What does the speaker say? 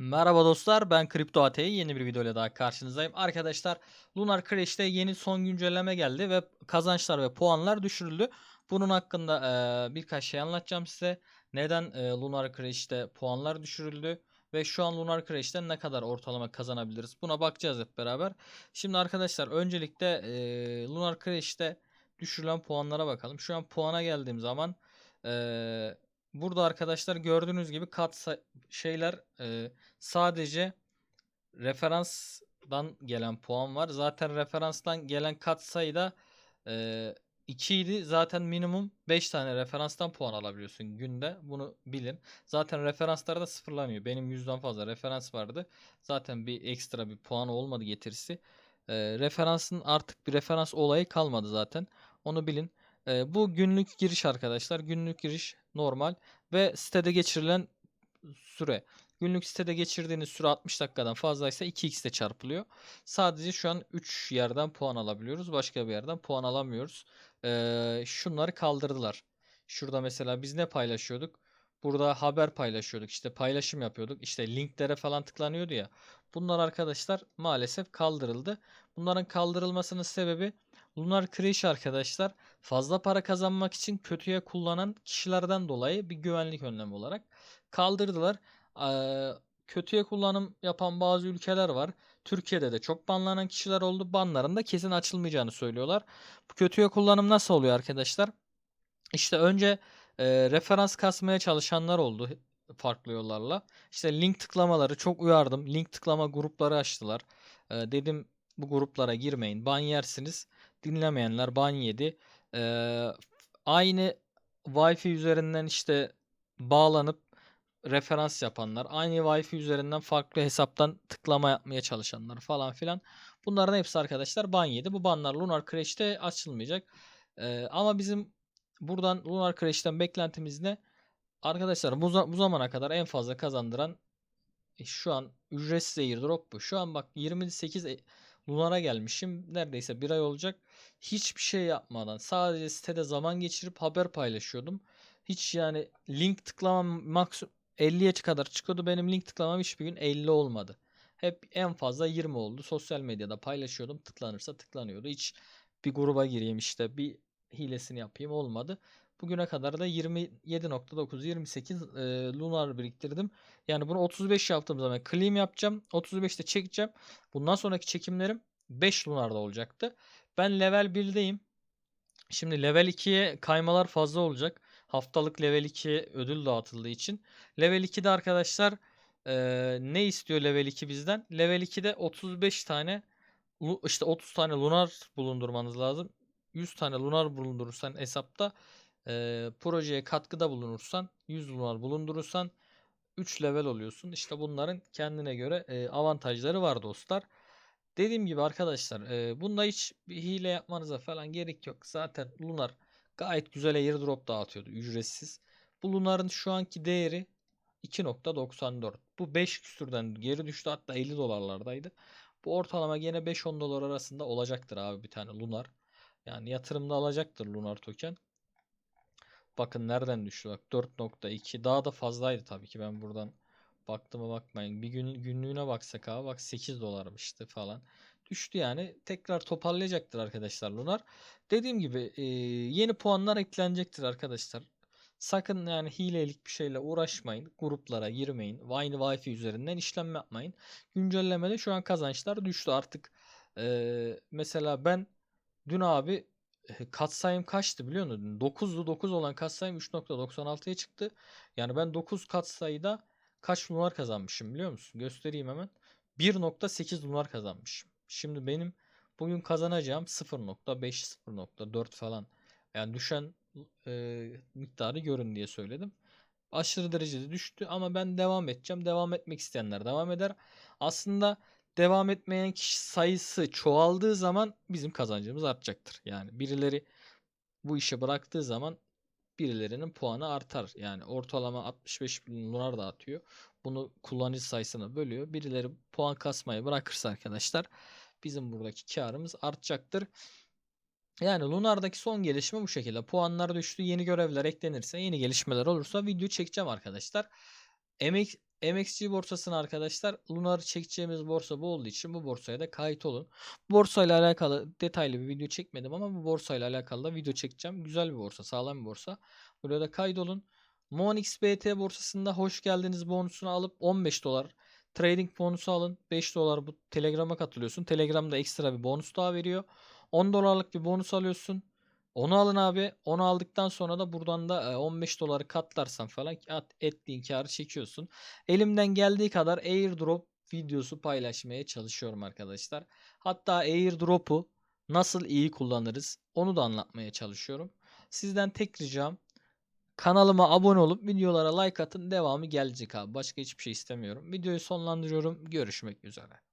Merhaba dostlar ben Kripto AT yeni bir videoyla daha karşınızdayım. Arkadaşlar Lunar Crash'te yeni son güncelleme geldi ve kazançlar ve puanlar düşürüldü. Bunun hakkında eee, birkaç şey anlatacağım size. Neden eee, Lunar Crash'te puanlar düşürüldü ve şu an Lunar Crash'te ne kadar ortalama kazanabiliriz? Buna bakacağız hep beraber. Şimdi arkadaşlar öncelikle eee, Lunar Crash'te düşürülen puanlara bakalım. Şu an puana geldiğim zaman eee, burada arkadaşlar gördüğünüz gibi kat şeyler eee, sadece referansdan gelen puan var. Zaten referanstan gelen katsayı da e, 2 idi. Zaten minimum 5 tane referanstan puan alabiliyorsun günde. Bunu bilin. Zaten referanslar da sıfırlanıyor. Benim 100'den fazla referans vardı. Zaten bir ekstra bir puan olmadı getirisi. E, referansın artık bir referans olayı kalmadı zaten. Onu bilin. E, bu günlük giriş arkadaşlar. Günlük giriş normal ve sitede geçirilen süre. Günlük sitede geçirdiğiniz süre 60 dakikadan fazlaysa 2x ile çarpılıyor. Sadece şu an 3 yerden puan alabiliyoruz. Başka bir yerden puan alamıyoruz. Ee, şunları kaldırdılar. Şurada mesela biz ne paylaşıyorduk? Burada haber paylaşıyorduk. İşte paylaşım yapıyorduk. İşte linklere falan tıklanıyordu ya. Bunlar arkadaşlar maalesef kaldırıldı. Bunların kaldırılmasının sebebi Lunar Crash arkadaşlar fazla para kazanmak için kötüye kullanan kişilerden dolayı bir güvenlik önlemi olarak kaldırdılar. Eee, kötüye kullanım yapan bazı ülkeler var. Türkiye'de de çok banlanan kişiler oldu. Banların da kesin açılmayacağını söylüyorlar. Bu kötüye kullanım nasıl oluyor arkadaşlar? İşte önce eee, referans kasmaya çalışanlar oldu farklı yollarla. İşte link tıklamaları çok uyardım. Link tıklama grupları açtılar. Eee, dedim bu gruplara girmeyin. Ban yersiniz. Dinlemeyenler ban yedi. Eee, aynı Wi-Fi üzerinden işte bağlanıp referans yapanlar, aynı Wi-Fi üzerinden farklı hesaptan tıklama yapmaya çalışanlar falan filan. Bunların hepsi arkadaşlar ban yedi. Bu banlar Lunar Crash'te açılmayacak. Ee, ama bizim buradan Lunar Crash'ten beklentimiz ne? Arkadaşlar bu, bu zamana kadar en fazla kazandıran e, şu an ücretsiz airdrop bu. Şu an bak 28 e- Lunar'a gelmişim. Neredeyse bir ay olacak. Hiçbir şey yapmadan sadece sitede zaman geçirip haber paylaşıyordum. Hiç yani link tıklamam maksimum 50'ye kadar çıkıyordu. Benim link tıklamam hiçbir gün 50 olmadı. Hep en fazla 20 oldu. Sosyal medyada paylaşıyordum. Tıklanırsa tıklanıyordu. Hiç bir gruba gireyim işte bir hilesini yapayım olmadı. Bugüne kadar da 27.9 28 e, lunar biriktirdim. Yani bunu 35 yaptığım zaman claim yapacağım. 35'te çekeceğim. Bundan sonraki çekimlerim 5 lunarda olacaktı. Ben level 1'deyim. Şimdi level 2'ye kaymalar fazla olacak. Haftalık level 2'ye ödül dağıtıldığı için. Level 2'de arkadaşlar eee, ne istiyor level 2 bizden? Level 2'de 35 tane işte 30 tane lunar bulundurmanız lazım. 100 tane lunar bulundurursan hesapta eee, projeye katkıda bulunursan 100 lunar bulundurursan 3 level oluyorsun. İşte bunların kendine göre eee, avantajları var dostlar. Dediğim gibi arkadaşlar eee bunda hiç bir hile yapmanıza falan gerek yok. Zaten Lunar gayet güzel airdrop dağıtıyordu ücretsiz. Bu Lunar'ın şu anki değeri 2.94. Bu 5 küsürden geri düştü hatta 50 dolarlardaydı. Bu ortalama gene 5-10 dolar arasında olacaktır abi bir tane Lunar. Yani yatırımda alacaktır Lunar token. Bakın nereden düştü bak 4.2 daha da fazlaydı tabii ki ben buradan baktığıma bakmayın. Bir gün günlüğüne baksak abi bak 8 dolarmıştı falan. Düştü yani. Tekrar toparlayacaktır arkadaşlar Lunar. Dediğim gibi e, yeni puanlar eklenecektir arkadaşlar. Sakın yani hilelik bir şeyle uğraşmayın. Gruplara girmeyin. Aynı Wi-Fi üzerinden işlem yapmayın. Güncellemede şu an kazançlar düştü artık. e, mesela ben dün abi katsayım kaçtı biliyor musun? 9'du 9 olan katsayım 3.96'ya çıktı. Yani ben 9 katsayıda kaç lunar kazanmışım biliyor musun? Göstereyim hemen. 1.8 lunar kazanmışım. Şimdi benim bugün kazanacağım 0.5 0.4 falan. Yani düşen e, miktarı görün diye söyledim. Aşırı derecede düştü ama ben devam edeceğim. Devam etmek isteyenler devam eder. Aslında devam etmeyen kişi sayısı çoğaldığı zaman bizim kazancımız artacaktır. Yani birileri bu işe bıraktığı zaman birilerinin puanı artar. Yani ortalama 65 bin lunar dağıtıyor. Bunu kullanıcı sayısına bölüyor. Birileri puan kasmayı bırakırsa arkadaşlar bizim buradaki karımız artacaktır. Yani Lunar'daki son gelişme bu şekilde. Puanlar düştü. Yeni görevler eklenirse, yeni gelişmeler olursa video çekeceğim arkadaşlar. Emek MXC borsasına arkadaşlar Lunar'ı çekeceğimiz borsa bu olduğu için bu borsaya da kayıt olun. Borsayla alakalı detaylı bir video çekmedim ama bu borsayla alakalı da video çekeceğim. Güzel bir borsa, sağlam bir borsa. Buraya da kaydolun. Monix BT borsasında hoş geldiniz bonusunu alıp 15 dolar trading bonusu alın. 5 dolar bu Telegram'a katılıyorsun. Telegram'da ekstra bir bonus daha veriyor. 10 dolarlık bir bonus alıyorsun. Onu alın abi. Onu aldıktan sonra da buradan da e, 15 doları katlarsan falan at, ettiğin karı çekiyorsun. Elimden geldiği kadar airdrop videosu paylaşmaya çalışıyorum arkadaşlar. Hatta airdrop'u nasıl iyi kullanırız onu da anlatmaya çalışıyorum. Sizden tek ricam kanalıma abone olup videolara like atın. Devamı gelecek abi. Başka hiçbir şey istemiyorum. Videoyu sonlandırıyorum. Görüşmek üzere.